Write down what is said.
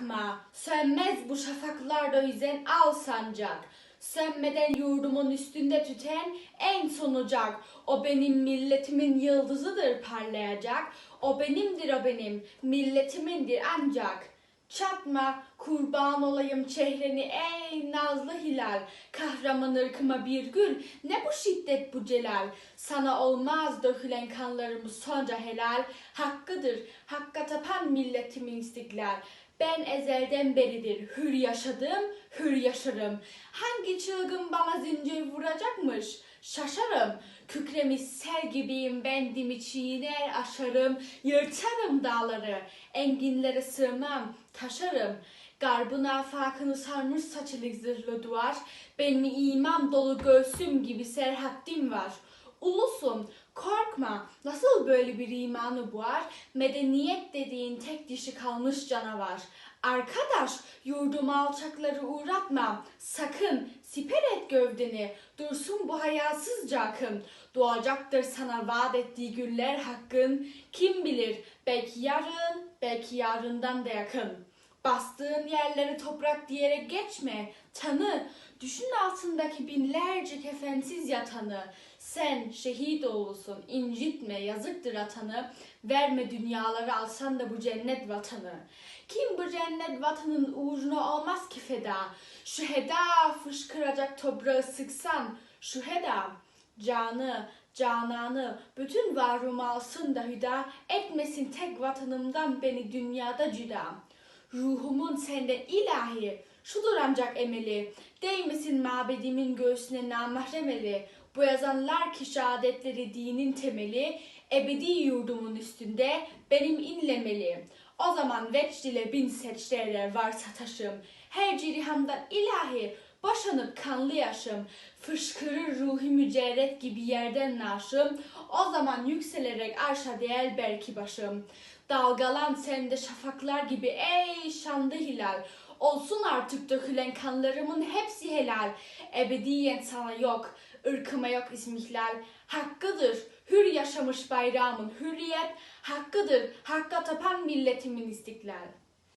yakma, sönmez bu şafaklarda yüzen al sancak. Sönmeden yurdumun üstünde tüten en sonucak. O benim milletimin yıldızıdır parlayacak. O benimdir o benim, milletimindir ancak. Çatma, kurban olayım çehreni ey nazlı hilal. Kahraman ırkıma bir gül, ne bu şiddet bu celal. Sana olmaz dökülen kanlarımız sonca helal. Hakkıdır, hakka tapan milletimin istiklal. Ben ezelden beridir hür yaşadım, hür yaşarım. Hangi çılgın bana zincir vuracakmış? Şaşarım. Kükremiş sel gibiyim ben dimi çiğner aşarım. Yırtarım dağları, enginlere sığmam, taşarım. Garbın afakını sarmış saçılık zırhlı duvar. Benim iman dolu göğsüm gibi serhaddim var. Ulusum, korkma. Nasıl böyle bir imanı boğar? Medeniyet dediğin tek dişi kalmış canavar. Arkadaş, yurdum alçakları uğratma. Sakın, siper et gövdeni. Dursun bu hayasızca akım. Doğacaktır sana vaat ettiği güller hakkın. Kim bilir, belki yarın, belki yarından da yakın. Bastığın yerleri toprak diyerek geçme. Tanı, düşün altındaki binlerce kefensiz yatanı. Sen şehit oğlusun, incitme, yazıktır atanı. Verme dünyaları alsan da bu cennet vatanı. Kim bu cennet vatanın uğruna olmaz ki feda. Şu heda fışkıracak toprağı sıksan, şu heda canı, cananı, bütün varlığımı alsın da hüda, etmesin tek vatanımdan beni dünyada cüda. Ruhumun senden ilahi, şudur ancak emeli, değmesin mabedimin göğsüne namahrem eli. Bu yazanlar ki şehadetleri dinin temeli, ebedi yurdumun üstünde benim inlemeli. O zaman vecd ile bin seçteler varsa taşım, her cirihamdan ilahi, Boşanıp kanlı yaşım, fışkırır ruhi mücerret gibi yerden naşım, o zaman yükselerek arşa değer belki başım. Dalgalan sende şafaklar gibi ey şanlı hilal, olsun artık dökülen kanlarımın hepsi helal, ebediyen sana yok, ırkıma yok ismihlal, hakkıdır, hür yaşamış bayrağımın hürriyet, hakkıdır, hakka tapan milletimin istiklal.